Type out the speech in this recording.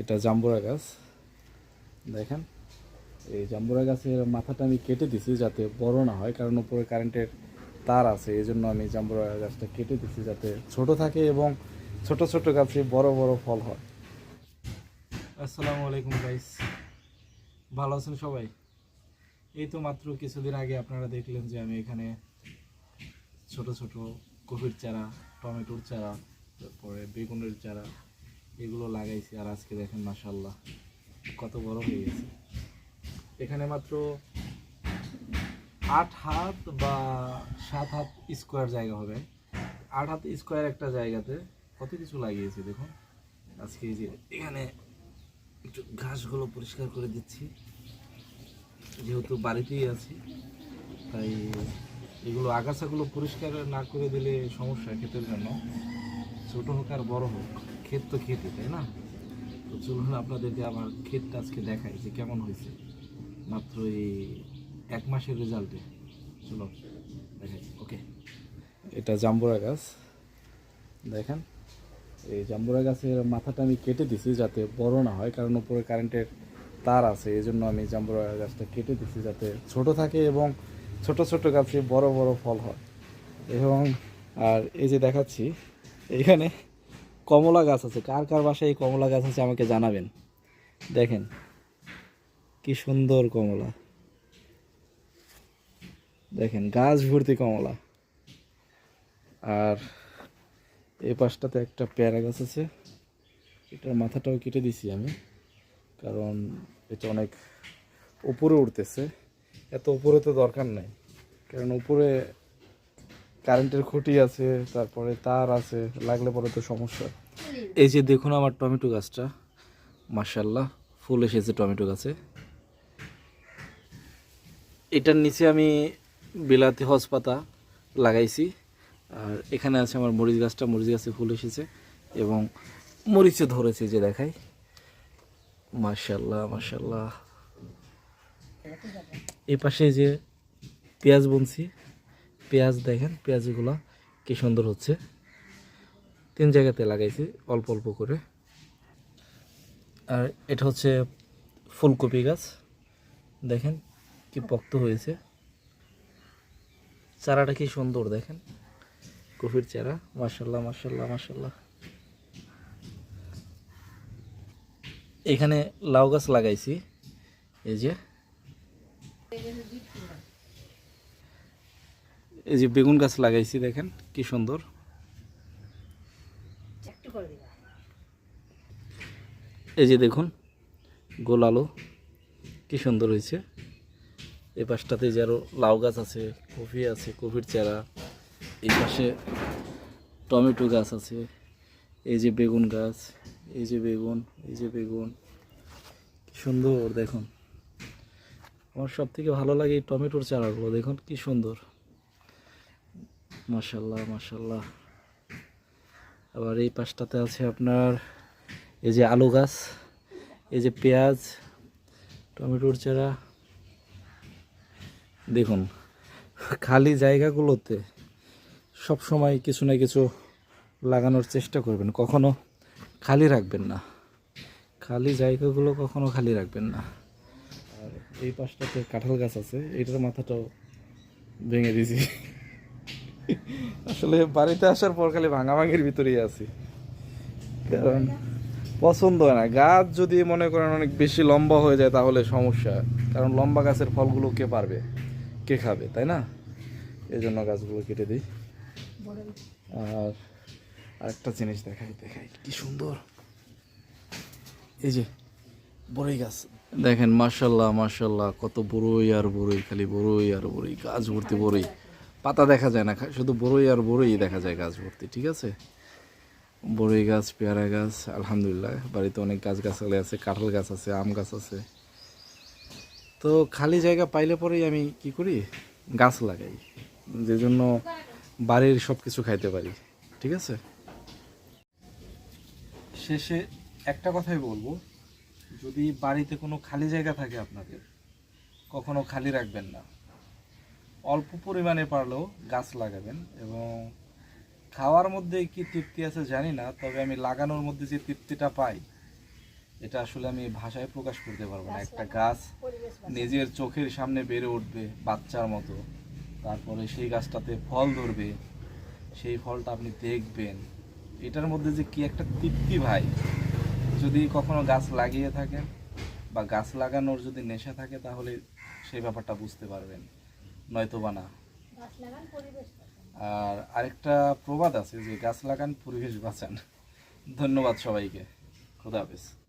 এটা জাম্বুরা গাছ। দেখেন, এই জাম্বুরা গাছের মাথাটা আমি কেটে দিছি যাতে বড় না হয়, কারণ উপরে কারেন্টের তার আছে এই জন্য আমি জাম্বুরা গাছটা কেটে দিছি যাতে ছোট থাকে এবং ছোট ছোট গাছে বড় বড় ফল হয়। আসসালামু আলাইকুম গাইস ভালো আছেন সবাই? এই তো মাত্র কিছুদিন আগে আপনারা দেখলেন যে আমি এখানে ছোট ছোট কফির চারা, টমেটোর চারা, তারপরে বেগুনের চারা এগুলো লাগাইছি আর আজকে দেখেন মাসাল্লাহ কত বড় হয়ে গেছে। এখানে মাত্র আট হাত বা সাত হাত স্কোয়ার জায়গা হবে। আট হাত স্কোয়ার একটা জায়গাতে কত কিছু লাগিয়েছি দেখুন। আজকে যে এখানে একটু ঘাসগুলো পরিষ্কার করে দিচ্ছি। যেহেতু বাড়িতেই আছি, তাই এগুলো আগাছাগুলো পরিষ্কার না করে দিলে সমস্যা ক্ষেতের জন্য। ছোটো হোক আর বড় হোক। ক্ষেত তো খেতে তাই না? তো চলুন আপনাদেরকে আমার ক্ষেতটা আজকে দেখাই যে কেমন হয়েছে। মাত্র এই এক মাসের রেজাল্টে চলো, দেখাই। ওকে এটা জাম্বুরা গাছ। দেখেন, এই জাম্বুরা গাছের মাথাটা আমি কেটে দিছি যাতে বড় না হয়, কারণ উপরে কারেন্টের তার আছে এই জন্য আমি জাম্বুরা গাছটা কেটে দিছি যাতে ছোট থাকে এবং ছোট ছোট গাছে বড় বড় ফল হয়। এবং, আর এই যে দেখাচ্ছি এখানে কমলা গাছ আছে। কার কার বাসায় এই কমলা গাছ আছে আমাকে জানাবেন। দেখেন, কি সুন্দর কমলা। দেখেন, গাছ ভর্তি কমলা। আর এই পাশটাতে একটা পেয়ারা গাছ আছে। এটার মাথাটাও কেটে দিছি আমি, কারণ এটা অনেক উপরে উঠতেছে। এত উপরে তো দরকার নাই, কারণ উপরে কারেন্টের খুঁটি আছে, তারপরে তার আছে, লাগলে পরে তো সমস্যা। এই যে দেখুন আমার টমেটো গাছটা মার্শাল্লাহ ফুল এসেছে টমেটো গাছে। এটার নিচে আমি বিলাতি হজপাতা লাগাইছি, আর এখানে আছে আমার মরিচ গাছটা, মরিচ গাছে ফুল এসেছে, এবং মরিচে ধরেছে যে দেখাই। মার্শাল্লাহ মার্শাল্লাহ এই পাশে যে পেঁয়াজ বুনছি পেঁয়াজ দেখেন, পেঁয়াজগুলো কি সুন্দর হচ্ছে। তিন জায়গাতে লাগাইছি, অল্প অল্প করে। আর এটা হচ্ছে ফুলকপি গাছ। দেখেন কি পক্ত হয়েছে। চারাটা কি সুন্দর দেখেন। কফির চারা মার্শাল্লাহ মার্শাল্লাহ মার্শাল্লাহ এখানে লাউ গাছ লাগাইছি, এই যে। এই যে বেগুন গাছ লাগাইছি দেখেন কি সুন্দর। এই যে দেখুন গোল আলু কি সুন্দর হয়েছে। এই পাশটাতে যে আরও লাউ গাছ আছে কফি আছে কফির চারা এই পাশে টমেটো গাছ আছে এই যে বেগুন গাছ এই যে বেগুন এই যে বেগুন কি সুন্দর দেখুন। আমার সব থেকে ভালো লাগে এই টমেটোর চারাগুলো দেখুন কি সুন্দর। মাশাল্লাহ মাশাল্লাহ আবার এই পাশটাতে আছে আপনার এই যে আলু গাছ, এই যে পেঁয়াজ, টমেটোর চারা। দেখুন, খালি জায়গাগুলোতে সব সময় কিছু না কিছু লাগানোর চেষ্টা করবেন, কখনো খালি রাখবেন না। খালি জায়গাগুলো কখনো খালি রাখবেন না। আর এই পাশটাতে কাঁঠাল গাছ আছে, এটার মাথাটাও ভেঙে দিয়েছি। আসলে বাড়িতে আসার পর খালি ভাঙাভাঙির ভিতরেই আছি। কারণ পছন্দ হয় না। গাছ যদি মনে করেন অনেক বেশি লম্বা হয়ে যায় তাহলে সমস্যা। কারণ লম্বা গাছের ফলগুলো কে পারবে? কে খাবে? তাই না? এই জন্য গাছগুলো কেটে দিই। আর আরেকটা জিনিস দেখাই দেখাই। কি সুন্দর। এই যে বড়ই গাছ। দেখেন মার্শাল্লাহ মার্শাল্লাহ কত বড়ই আর বড়ই, খালি বড়ই আর বড়ই, গাছ ভর্তি বড়ই। পাতা দেখা যায় না শুধু বড়ই আর বড়ই দেখা যায় গাছ ভর্তি ঠিক আছে? বড়ই গাছ, পেয়ারা গাছ, আলহামদুলিল্লাহ, বাড়িতে অনেক গাছ গাছালি আছে, কাঁঠাল গাছ আছে, আম গাছ আছে। তো খালি জায়গা পাইলে পরেই আমি কি করি? গাছ লাগাই, যে জন্য বাড়ির সব কিছু খাইতে পারি, ঠিক আছে? শেষে একটা কথাই বলব, যদি বাড়িতে কোনো খালি জায়গা থাকে আপনাদের, কখনো খালি রাখবেন না। অল্প পরিমাণে পারলেও গাছ লাগাবেন এবং খাওয়ার মধ্যে কি তৃপ্তি আছে জানি না তবে আমি লাগানোর মধ্যে যে তৃপ্তিটা পাই এটা আসলে আমি ভাষায় প্রকাশ করতে পারব না। একটা গাছ নিজের চোখের সামনে বেড়ে উঠবে বাচ্চার মতো তারপরে সেই গাছটাতে ফল ধরবে সেই ফলটা আপনি দেখবেন। এটার মধ্যে যে কি একটা তৃপ্তি ভাই যদি কখনো গাছ লাগিয়ে থাকেন বা গাছ লাগানোর যদি নেশা থাকে তাহলে সেই ব্যাপারটা বুঝতে পারবেন। নয়তো বানা আর আরেকটা প্রবাদ আছে যে গাছ লাগান পরিবেশ বাঁচান। ধন্যবাদ সবাইকে। খুদা হাফেজ।